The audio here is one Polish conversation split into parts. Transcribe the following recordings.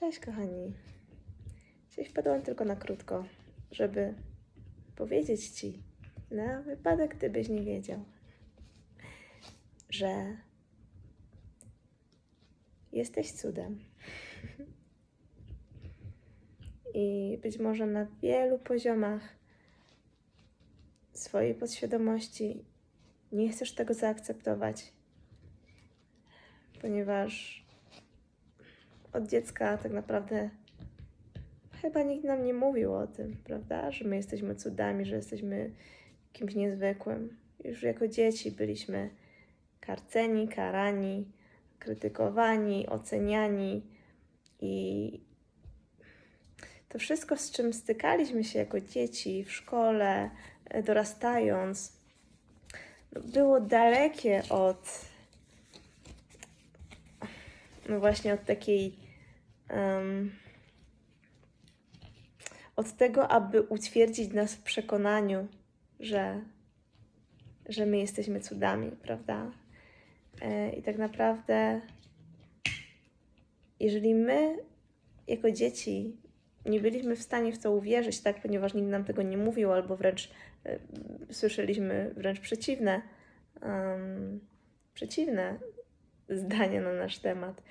Cześć, kochani. Dzisiaj wpadłam tylko na krótko, żeby powiedzieć Ci, na wypadek, gdybyś nie wiedział, że jesteś cudem. I być może na wielu poziomach swojej podświadomości nie chcesz tego zaakceptować, ponieważ od dziecka tak naprawdę chyba nikt nam nie mówił o tym, prawda? Że my jesteśmy cudami, że jesteśmy kimś niezwykłym. Już jako dzieci byliśmy karceni, karani, krytykowani, oceniani i to wszystko, z czym stykaliśmy się jako dzieci w szkole, e, dorastając, no, było dalekie od no właśnie od takiej em, od tego, aby utwierdzić nas w przekonaniu, że, że my jesteśmy cudami, prawda? E, I tak naprawdę, jeżeli my jako dzieci nie byliśmy w stanie w to uwierzyć, tak, ponieważ nikt nam tego nie mówił, albo wręcz e, słyszeliśmy wręcz przeciwne, em, przeciwne zdania na nasz temat,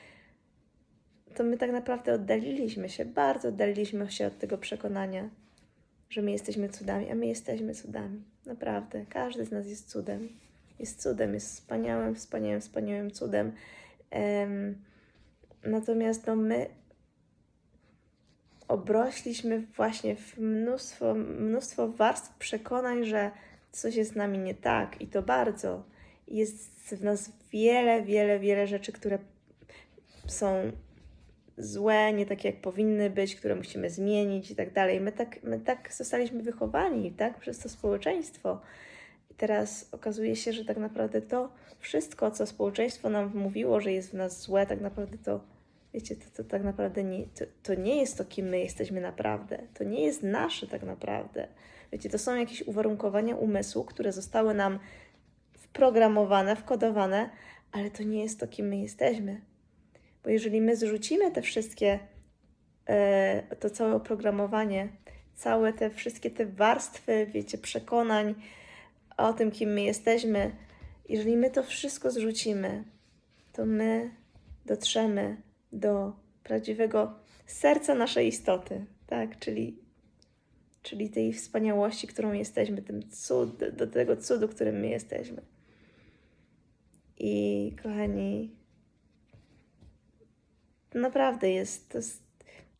to my tak naprawdę oddaliliśmy się, bardzo oddaliliśmy się od tego przekonania, że my jesteśmy cudami, a my jesteśmy cudami. Naprawdę, każdy z nas jest cudem. Jest cudem, jest wspaniałym, wspaniałym, wspaniałym cudem. Em, natomiast no, my obrośliśmy właśnie w mnóstwo, mnóstwo warstw przekonań, że coś jest z nami nie tak i to bardzo. Jest w nas wiele, wiele, wiele rzeczy, które są złe, nie takie jak powinny być, które musimy zmienić i tak dalej. My tak, my tak zostaliśmy wychowani, tak, przez to społeczeństwo. I teraz okazuje się, że tak naprawdę to wszystko, co społeczeństwo nam mówiło, że jest w nas złe, tak naprawdę to, wiecie, to, to tak naprawdę nie, to, to nie jest to, kim my jesteśmy naprawdę. To nie jest nasze tak naprawdę. Wiecie, to są jakieś uwarunkowania umysłu, które zostały nam wprogramowane, wkodowane, ale to nie jest to, kim my jesteśmy. Bo jeżeli my zrzucimy te wszystkie, e, to całe oprogramowanie, całe te wszystkie te warstwy, wiecie, przekonań o tym, kim my jesteśmy, jeżeli my to wszystko zrzucimy, to my dotrzemy do prawdziwego serca naszej istoty, tak? Czyli, czyli tej wspaniałości, którą jesteśmy, tym cud, do tego cudu, którym my jesteśmy. I kochani, naprawdę jest. Jest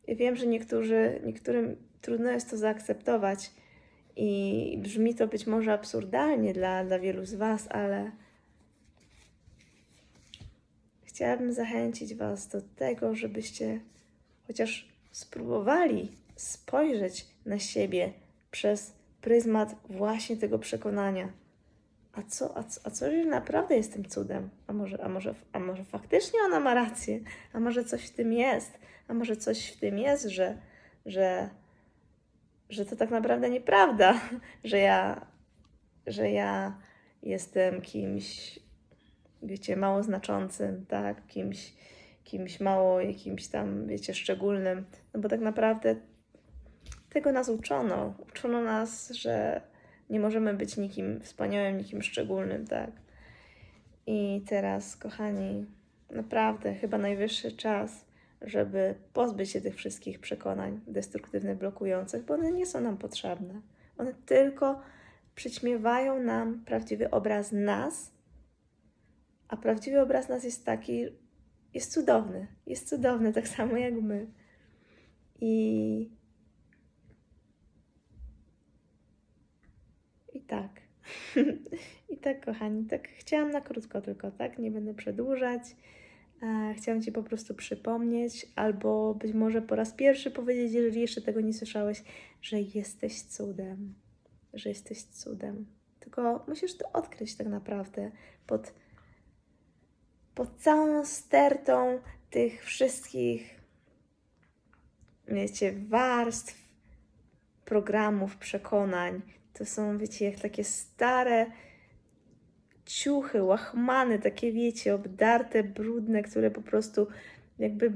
ja wiem, że niektórzy, niektórym trudno jest to zaakceptować i brzmi to być może absurdalnie dla, dla wielu z Was, ale chciałabym zachęcić Was do tego, żebyście chociaż spróbowali spojrzeć na siebie przez pryzmat właśnie tego przekonania. A co, a, co, a co, jeżeli naprawdę jestem cudem? A może, a, może, a może faktycznie ona ma rację? A może coś w tym jest? A może coś w tym jest, że, że, że to tak naprawdę nieprawda, że ja, że ja jestem kimś, wiecie, mało znaczącym, tak? Kimś, kimś mało jakimś tam, wiecie, szczególnym. No bo tak naprawdę tego nas uczono. Uczono nas, że nie możemy być nikim wspaniałym, nikim szczególnym, tak? I teraz, kochani, naprawdę chyba najwyższy czas, żeby pozbyć się tych wszystkich przekonań destruktywnych, blokujących, bo one nie są nam potrzebne. One tylko przyćmiewają nam prawdziwy obraz nas, a prawdziwy obraz nas jest taki, jest cudowny. Jest cudowny, tak samo jak my. I tak. I tak, kochani, tak chciałam na krótko tylko, tak? Nie będę przedłużać. E, chciałam Ci po prostu przypomnieć, albo być może po raz pierwszy powiedzieć, jeżeli jeszcze tego nie słyszałeś, że jesteś cudem. Że jesteś cudem. Tylko musisz to odkryć tak naprawdę pod, pod całą stertą tych wszystkich, wiecie, warstw, programów, przekonań, to są, wiecie, jak takie stare ciuchy, łachmany, takie, wiecie, obdarte, brudne, które po prostu jakby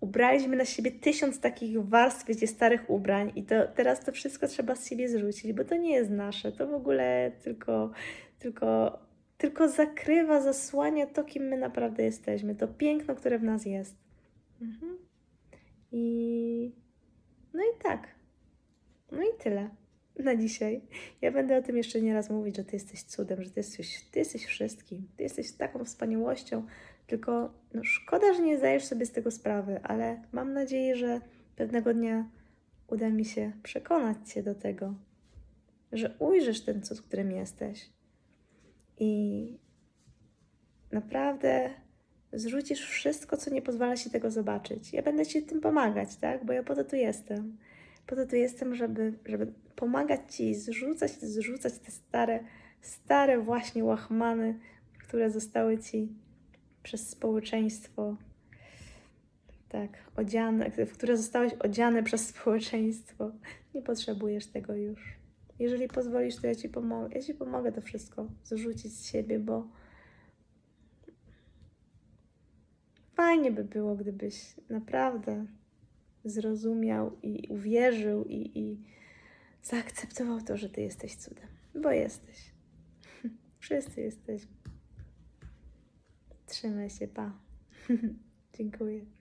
ubraliśmy na siebie tysiąc takich warstw, wiecie, starych ubrań i to teraz to wszystko trzeba z siebie zrzucić, bo to nie jest nasze, to w ogóle tylko, tylko, tylko zakrywa, zasłania to, kim my naprawdę jesteśmy, to piękno, które w nas jest. Mhm. I no i tak. No i tyle na dzisiaj. Ja będę o tym jeszcze nie raz mówić, że ty jesteś cudem, że ty jesteś, ty jesteś wszystkim, ty jesteś taką wspaniałością, tylko no, szkoda, że nie zdajesz sobie z tego sprawy, ale mam nadzieję, że pewnego dnia uda mi się przekonać cię do tego, że ujrzysz ten cud, którym jesteś i naprawdę zrzucisz wszystko, co nie pozwala ci tego zobaczyć. Ja będę ci tym pomagać, tak? Bo ja po to tu jestem. Po to tu jestem, żeby, żeby pomagać ci zrzucać, zrzucać te stare, stare właśnie łachmany, które zostały ci przez społeczeństwo, tak, odziane, w które zostałeś odziany przez społeczeństwo. Nie potrzebujesz tego już. Jeżeli pozwolisz, to ja ci pomogę. Ja ci pomogę to wszystko zrzucić z siebie, bo fajnie by było, gdybyś naprawdę zrozumiał i uwierzył i, i zaakceptował to, że ty jesteś cudem. Bo jesteś. Wszyscy jesteśmy. Trzymaj się, pa. Dziękuję.